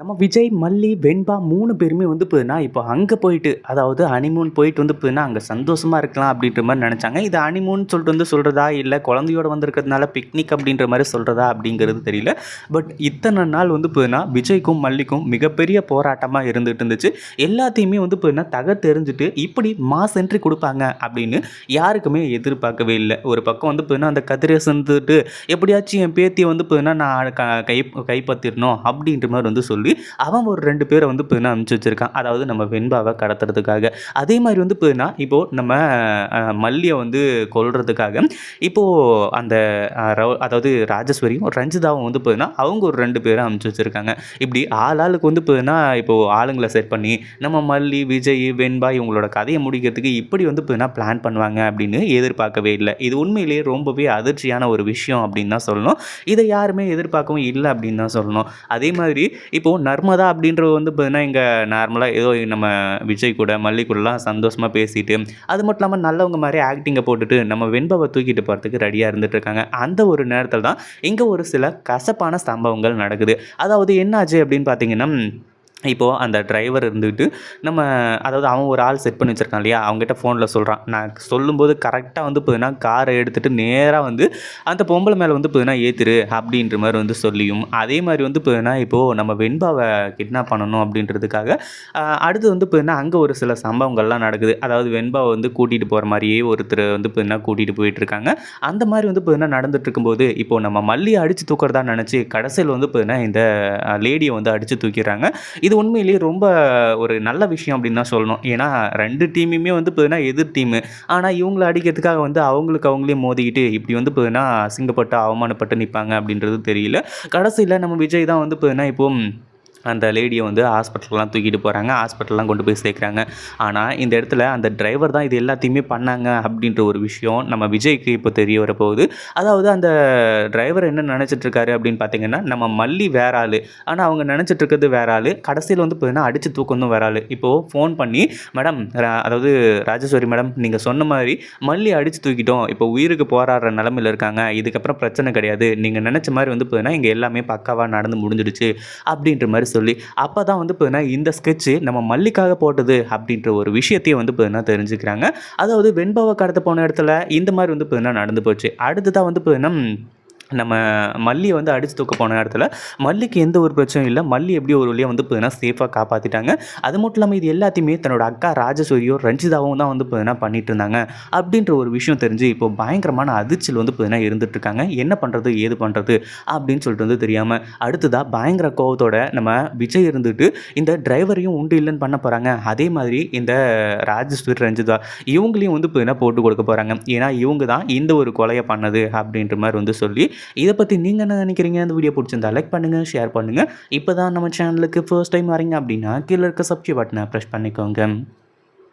நம்ம விஜய், மல்லி, வெண்பா மூணு பேருமே வந்து போதுன்னா இப்போ அங்கே போயிட்டு அதாவது ஹனிமூன் போயிட்டு வந்து போதுன்னா அங்கே சந்தோஷமாக இருக்கலாம் அப்படின்ற மாதிரி நினச்சாங்க இது ஹனிமூன் சொல்லிட்டு வந்து சொல்கிறதா இல்லை குழந்தையோட வந்திருக்கிறதுனால பிக்னிக் அப்படின்ற மாதிரி சொல்கிறதா அப்படிங்கிறது தெரியல. பட் இத்தனை நாள் வந்து போதுன்னா விஜய்க்கும், மல்லிக்கும் மிகப்பெரிய போராட்டமாக இருந்துட்டு இருந்துச்சு. எல்லாத்தையுமே வந்து பார்த்தீங்கன்னா, தக தெரிஞ்சுட்டு இப்படி மாஸ் என்ட்ரி கொடுப்பாங்க அப்படின்னு யாருக்குமே எதிர்பார்க்கவே இல்லை ஒரு பக்கம் வந்து பார்த்தீங்கன்னா, அந்த கதிரை சந்துட்டு எப்படியாச்சும் என் பேத்தியை வந்து பார்த்தீங்கன்னா, நான் க கை கைப்பற்றிடணும் அப்படின்ற மாதிரி வந்து சொல்லி அவன் ஒரு ரெண்டு பேரை வந்து பார்த்தீங்கன்னா அனுப்பிச்சு வச்சிருக்கான். அதாவது நம்ம வெண்பாவை கடத்துறதுக்காக. அதே மாதிரி வந்து பார்த்தீங்கன்னா, இப்போ நம்ம மல்லியை வந்து கொல்றதுக்காக இப்போ அந்த அதாவது ராஜேஸ்வரியும், ரஞ்சிதாவும் வந்து பார்த்தீங்கன்னா, அவங்க ஒரு ரெண்டு பேரை அனுப்பிச்சு வச்சிருக்காங்க. இப்படி ஆள் ஆளுக்கு வந்து பார்த்தீங்கன்னா, இப்போ ஆளுங்களை செட் பண்ணி நம்ம மல்லி, விஜய், வெண்பா இவங்களோட கதையை முடிக்கிறதுக்கு இப்படி வந்து பார்த்தீங்கன்னா பிளான் பண்ணுவாங்க அப்படின்னு எதிர்பார்க்கவே இல்லை இது உண்மையிலேயே ரொம்பவே அதிர்ச்சியான ஒரு விஷயம் அப்படின்னு தான் சொல்லணும். இதை யாருமே எதிர்பார்க்கவும் இல்லை அப்படின்னு தான் சொல்லணும். அதே மாதிரி இப்போ நர்மதா அப்படின்றது வந்து பார்த்தீங்கன்னா, இங்கே நார்மலாக ஏதோ நம்ம விஜய் கூட, மல்லி கூடலாம் சந்தோஷமாக பேசிட்டு, அது மட்டும் இல்லாமல் நல்லவங்க மாதிரி ஆக்டிங்கை போட்டுட்டு நம்ம வெண்பவை தூக்கிட்டு போகிறதுக்கு ரெடியாக இருந்துட்டு இருக்காங்க. அந்த ஒரு நேரத்தில் தான் இங்கே ஒரு சில கசப்பான சம்பவங்கள் நடக்குது. அதாவது என்னாச்சு அப்படின்னு பார்த்தீங்கன்னா, இப்போது அந்த டிரைவர் இருந்துக்கிட்டு நம்ம அதாவது அவன் ஒரு ஆள் செட் பண்ணி வச்சுருக்கான் இல்லையா? அவங்ககிட்ட ஃபோனில் சொல்கிறான் நான் சொல்லும்போது கரெக்டாக வந்து பார்த்தீங்கன்னா, காரை எடுத்துகிட்டு நேராக வந்து அந்த பொம்பளை மேலே வந்து பார்த்தீங்கன்னா ஏத்திரு அப்படின்ற மாதிரி வந்து சொல்லியும், அதே மாதிரி வந்து பார்த்தீங்கன்னா, இப்போது நம்ம வெண்பாவை கிட்னாப் பண்ணணும் அப்படின்றதுக்காக அடுத்து வந்து பார்த்தீங்கன்னா, அங்கே ஒரு சில சம்பவங்கள்லாம் நடக்குது. அதாவது வெண்பாவை வந்து கூட்டிகிட்டு போகிற மாதிரியே ஒருத்தர் வந்து பார்த்தீங்கன்னா, கூட்டிகிட்டு போயிட்டுருக்காங்க. அந்த மாதிரி வந்து பார்த்தீங்கன்னா நடந்துட்டு இருக்கும்போது, நம்ம மல்லியை அடித்து தூக்குறதா நினச்சி கடைசியில் வந்து பார்த்தீங்கன்னா, இந்த லேடியை வந்து அடித்து தூக்கிடுறாங்க இது உண்மையிலேயே ரொம்ப ஒரு நல்ல விஷயம் அப்படின்னு தான் சொல்லணும். ஏன்னா ரெண்டு டீமுமே வந்து பார்த்தீங்கன்னா, எதிர் டீமு. ஆனால் இவங்களை அடிக்கிறதுக்காக வந்து அவங்களுக்கு அவங்களே மோதிக்கிட்டு இப்படி வந்து பார்த்தீங்கன்னா, அசிங்கப்பட்டு, அவமானப்பட்டு நிற்பாங்க அப்படின்றது தெரியல. கடைசியில் நம்ம விஜய் தான் வந்து பார்த்தீங்கன்னா, இப்போ அந்த லேடியை வந்து ஹாஸ்பிட்டல்லாம் தூக்கிட்டு போகிறாங்க ஹாஸ்பிட்டல்லாம் கொண்டு போய் சேர்க்குறாங்க. ஆனால் இந்த இடத்துல அந்த டிரைவர் தான் இது எல்லாத்தையுமே பண்ணாங்க அப்படின்ற ஒரு விஷயம் நம்ம விஜய்க்கு இப்போ தெரிய வரப்போகுது. அதாவது அந்த டிரைவர் என்ன நினச்சிட்ருக்காரு அப்படின்னு பார்த்தீங்கன்னா, நம்ம மல்லி வேற ஆள் ஆனால் அவங்க நினச்சிட்ருக்கிறது வேற ஆள் கடைசியில் வந்து பார்த்தீங்கன்னா, அடித்து தூக்குனதும் வேற ஆள் இப்போது ஃபோன் பண்ணி, மேடம் அதாவது ராஜேஸ்வரி மேடம் நீங்கள் சொன்ன மாதிரி மல்லி அடித்து தூக்கிட்டோம். இப்போ உயிருக்கு போராடுற நிலமையில் இருக்காங்க. இதுக்கப்புறம் பிரச்சனை கிடையாது. நீங்கள் நினச்ச மாதிரி வந்து பார்த்தீங்கன்னா, இங்கே எல்லாமே பக்காவாக நடந்து முடிஞ்சிடுச்சு அப்படின்ற மாதிரி சொல்லி, அப்போ தான் வந்து பார்த்தீங்கன்னா, இந்த ஸ்கெட்சு நம்ம மல்லிக்காக போட்டது அப்படின்ற ஒரு விஷயத்தையே வந்து பார்த்தீங்கன்னா தெரிஞ்சுக்கிறாங்க. அதாவது வெண்பாவ கடத்த போன இடத்துல இந்த மாதிரி வந்து பார்த்தீங்கன்னா நடந்து போச்சு. அடுத்ததா வந்து பார்த்தீங்கன்னா, நம்ம மல்லியை வந்து அடித்து தூக்க போன இடத்துல மல்லிக்கு எந்த ஒரு பிரச்சனையும் இல்லை. மல்லி எப்படி ஒரு வழியாக வந்து பார்த்தீங்கன்னா, சேஃபாக காப்பாற்றிட்டாங்க அது மட்டும் இல்லாமல் இது எல்லாத்தையுமே தன்னோட அக்கா ராஜசூரியோ ரஞ்சிதாவும் தான் வந்து பார்த்தீங்கன்னா பண்ணிட்டு இருந்தாங்க. அப்படின்ற ஒரு விஷயம் தெரிஞ்சு இப்போ பயங்கரமான அதிர்ச்சல் வந்து பார்த்தீங்கன்னா இருந்துட்டுருக்காங்க என்ன பண்ணுறது ஏது பண்ணுறது அப்படின்னு சொல்லிட்டு வந்து தெரியாமல் அடுத்ததாக பயங்கர கோவத்தோட நம்ம விஜய் இருந்துட்டு இந்த டிரைவரையும் உண்டு இல்லைன்னு பண்ண போகிறாங்க அதே மாதிரி இந்த ராஜஸ்வரி ரஞ்சிதா இவங்களையும் வந்து பார்த்தீங்கன்னா போட்டு கொடுக்க போகிறாங்க ஏன்னா இவங்க தான் இந்த ஒரு கொலையை பண்ணது அப்படின்ற மாதிரி வந்து சொல்லி, இதை பற்றி நீங்கள் என்ன நினைக்கிறீங்க இந்த வீடியோ பிடிச்சிருந்தா லைக் பண்ணுங்கள் ஷேர் பண்ணுங்கள் இப்போ தான் நம்ம சேனலுக்கு ஃபர்ஸ்ட் டைம் வரீங்க அப்படின்னா, கீழே இருக்க சப்ஸ்கிரைப் பட்டனை ப்ரெஷ் பண்ணிக்கோங்க.